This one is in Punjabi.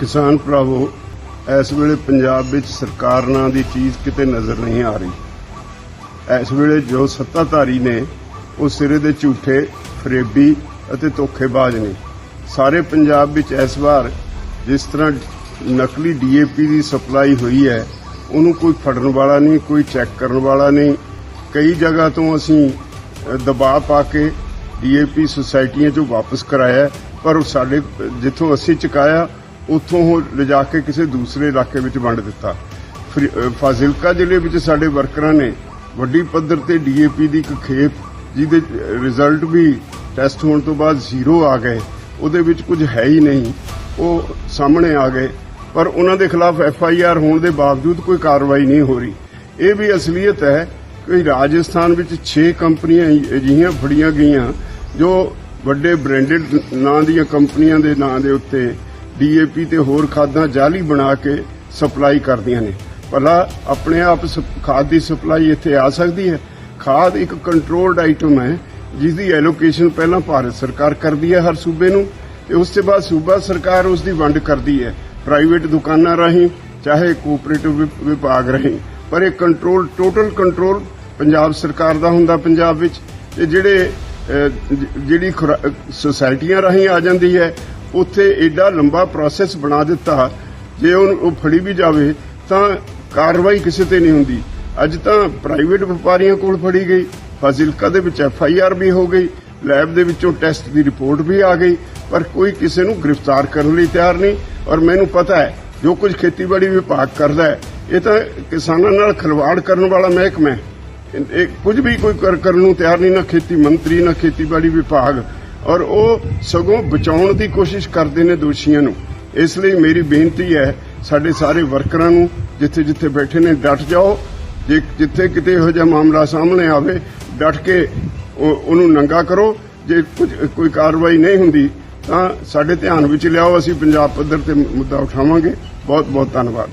ਕਿਸਾਨ ਭਰਾਵੋ, ਇਸ ਵੇਲੇ ਪੰਜਾਬ ਵਿੱਚ ਸਰਕਾਰ ਨਾਂ ਦੀ ਚੀਜ਼ ਕਿਤੇ ਨਜ਼ਰ ਨਹੀਂ ਆ ਰਹੀ। ਇਸ ਵੇਲੇ ਜੋ ਸੱਤਾਧਾਰੀ ਨੇ, ਉਹ ਸਿਰੇ ਦੇ ਝੂਠੇ, ਫਰੇਬੀ ਅਤੇ ਧੋਖੇਬਾਜ਼ ਨੇ। ਸਾਰੇ ਪੰਜਾਬ ਵਿੱਚ ਇਸ ਵਾਰ ਜਿਸ ਤਰ੍ਹਾਂ ਨਕਲੀ ਡੀਏਪੀ ਦੀ ਸਪਲਾਈ ਹੋਈ ਹੈ, ਉਹਨੂੰ ਕੋਈ ਫੜਨ ਵਾਲਾ ਨਹੀਂ, ਕੋਈ ਚੈੱਕ ਕਰਨ ਵਾਲਾ ਨਹੀਂ। ਕਈ ਜਗ੍ਹਾ ਤੋਂ ਅਸੀਂ ਦਬਾਅ ਪਾ ਕੇ ਡੀਏਪੀ ਸੁਸਾਇਟੀਆਂ ਚੋਂ ਵਾਪਸ ਕਰਾਇਆ, ਪਰ ਉਹ ਸਾਡੇ, ਜਿੱਥੋਂ ਅਸੀਂ ਚੁਕਾਇਆ ਉੱਥੋਂ ਉਹ ਲਿਜਾ ਕੇ ਕਿਸੇ ਦੂਸਰੇ ਇਲਾਕੇ ਵਿੱਚ ਵੰਡ ਦਿੱਤਾ। ਫਾਜ਼ਿਲਕਾ ਜ਼ਿਲ੍ਹੇ ਵਿੱਚ ਸਾਡੇ ਵਰਕਰਾਂ ਨੇ ਵੱਡੀ ਪੱਧਰ ਤੇ ਡੀਏਪੀ ਦੀ ਇੱਕ ਖੇਪ, ਜਿਹਦੇ ਰਿਜ਼ਲਟ ਵੀ ਟੈਸਟ ਹੋਣ ਤੋਂ ਬਾਅਦ ਜ਼ੀਰੋ ਆ ਗਏ। ਉਹਦੇ ਵਿੱਚ ਕੁਝ ਹੈ ਹੀ ਨਹੀਂ। ਉਹ ਸਾਹਮਣੇ ਆ ਗਏ। ਪਰ ਉਹਨਾਂ ਦੇ ਖਿਲਾਫ ਐਫ ਆਈ ਆਰ ਹੋਣ ਦੇ ਬਾਵਜੂਦ ਕੋਈ ਕਾਰਵਾਈ ਨਹੀਂ ਹੋ ਰਹੀ। ਇਹ ਵੀ ਅਸਲੀਅਤ ਹੈ ਕਿ ਰਾਜਸਥਾਨ ਵਿੱਚ 6 ਕੰਪਨੀਆਂ ਅਜਿਹੀਆਂ ਫੜੀਆਂ ਗਈਆਂ, ਜੋ ਵੱਡੇ ਬ੍ਰਾਂਡਡ ਨਾਂ ਦੀਆਂ ਕੰਪਨੀਆਂ ਦੇ ਨਾਂ ਦੇ ਉੱਤੇ ਡੀਏਪੀ ਤੇ ਹੋਰ ਖਾਦਾਂ ਜਾਲੀ ਬਣਾ ਕੇ ਸਪਲਾਈ ਕਰਦੀਆਂ ਨੇ। ਭਲਾ ਆਪਣੇ ਆਪ ਖਾਦ ਦੀ ਸਪਲਾਈ ਇੱਥੇ ਆ ਸਕਦੀ ਹੈ? ਖਾਦ ਇੱਕ ਕੰਟਰੋਲਡ ਆਈਟਮ ਹੈ ਜਿਸ ਦੀ ਐਲੋਕੇਸ਼ਨ ਪਹਿਲਾਂ ਭਾਰਤ ਸਰਕਾਰ ਕਰਦੀ ਹੈ ਹਰ ਸੂਬੇ ਨੂੰ ਤੇ ਉਸ ਤੋਂ ਬਾਅਦ ਸੂਬਾ ਸਰਕਾਰ ਉਸ ਦੀ ਵੰਡ ਕਰਦੀ ਹੈ ਪ੍ਰਾਈਵੇਟ ਦੁਕਾਨਾਂ ਰਾਹੀਂ, ਚਾਹੇ ਕੋਆਪਰੇਟਿਵ ਵਿਭਾਗ ਰਾਹੀਂ। ਪਰ ਇਹ ਕੰਟਰੋਲ ਟੋਟਲ ਕੰਟਰੋਲ ਪੰਜਾਬ ਸਰਕਾਰ ਦਾ ਹੁੰਦਾ ਪੰਜਾਬ ਵਿੱਚ ਤੇ ਜਿਹੜੇ ਜਿਹੜੀ ਖੁਰਾ- ਸੁਸਾਇਟੀਆਂ ਰਾਹੀਂ ਆ ਜਾਂਦੀ ਹੈ ਉੱਥੇ ਐਡਾ ਲੰਬਾ ਪ੍ਰੋਸੈਸ ਬਣਾ ਦਿੱਤਾ, ਜੇ ਉਹ ਉਹ ਫੜੀ ਵੀ ਜਾਵੇ, ਤਾਂ ਕਾਰਵਾਈ ਕਿਸੇ ਤੇ ਨਹੀਂ ਹੁੰਦੀ। ਅੱਜ ਤਾਂ ਪ੍ਰਾਈਵੇਟ ਵਪਾਰੀਆਂ ਕੋਲ ਫੜੀ ਗਈ, ਫਾਜ਼ਿਲਕਾ ਦੇ ਵਿੱਚ ਐਫ ਆਈ ਆਰ ਵੀ ਹੋ ਗਈ ਲੈਬ ਦੇ ਵਿੱਚੋਂ ਟੈਸਟ ਦੀ ਰਿਪੋਰਟ ਵੀ ਆ ਗਈ, ਪਰ ਕੋਈ ਕਿਸੇ ਨੂੰ ਗ੍ਰਿਫਤਾਰ ਕਰਨ ਲਈ ਤਿਆਰ ਨਹੀਂ। ਔਰ ਮੈਨੂੰ ਪਤਾ ਹੈ, ਜੋ ਕੁਝ ਖੇਤੀਬਾੜੀ ਵਿਭਾਗ ਕਰਦਾ ਹੈ, ਇਹ ਤਾਂ ਕਿਸਾਨਾਂ ਨਾਲ ਖਿਲਵਾੜ ਕਰਨ ਵਾਲਾ ਮਹਿਕਮਾ ਹੈ। ਇਹ ਕੁਝ ਵੀ ਕੋਈ ਕਰਨ ਨੂੰ ਤਿਆਰ ਨਹੀਂ, ਨਾ ਖੇਤੀ ਮੰਤਰੀ, ਨਾ ਖੇਤੀਬਾੜੀ ਵਿਭਾਗ। ਔਰ ਉਹ ਸਗੋਂ ਬਚਾਉਣ ਦੀ ਕੋਸ਼ਿਸ਼ ਕਰਦੇ ਨੇ ਦੋਸ਼ੀਆਂ ਨੂੰ। ਇਸ ਲਈ ਮੇਰੀ ਬੇਨਤੀ ਹੈ, ਸਾਡੇ ਸਾਰੇ ਵਰਕਰਾਂ ਨੂੰ, ਜਿੱਥੇ ਜਿੱਥੇ ਬੈਠੇ ਨੇ, ਡਟ ਜਾਓ। ਜੇ ਜਿੱਥੇ ਕਿਤੇ ਇਹੋ ਜਿਹਾ ਮਾਮਲਾ ਸਾਹਮਣੇ ਆਵੇ, ਡਟ ਕੇ ਉਹਨੂੰ ਨੰਗਾ ਕਰੋ। ਜੇ ਕੁਝ, ਕੋਈ ਕਾਰਵਾਈ ਨਹੀਂ ਹੁੰਦੀ, ਤਾਂ ਸਾਡੇ ਧਿਆਨ ਵਿੱਚ ਲਿਆਓ। ਅਸੀਂ ਪੰਜਾਬ ਪੱਧਰ ਤੇ ਮੁੱਦਾ ਉਠਾਵਾਂਗੇ। ਬਹੁਤ ਬਹੁਤ ਧੰਨਵਾਦ।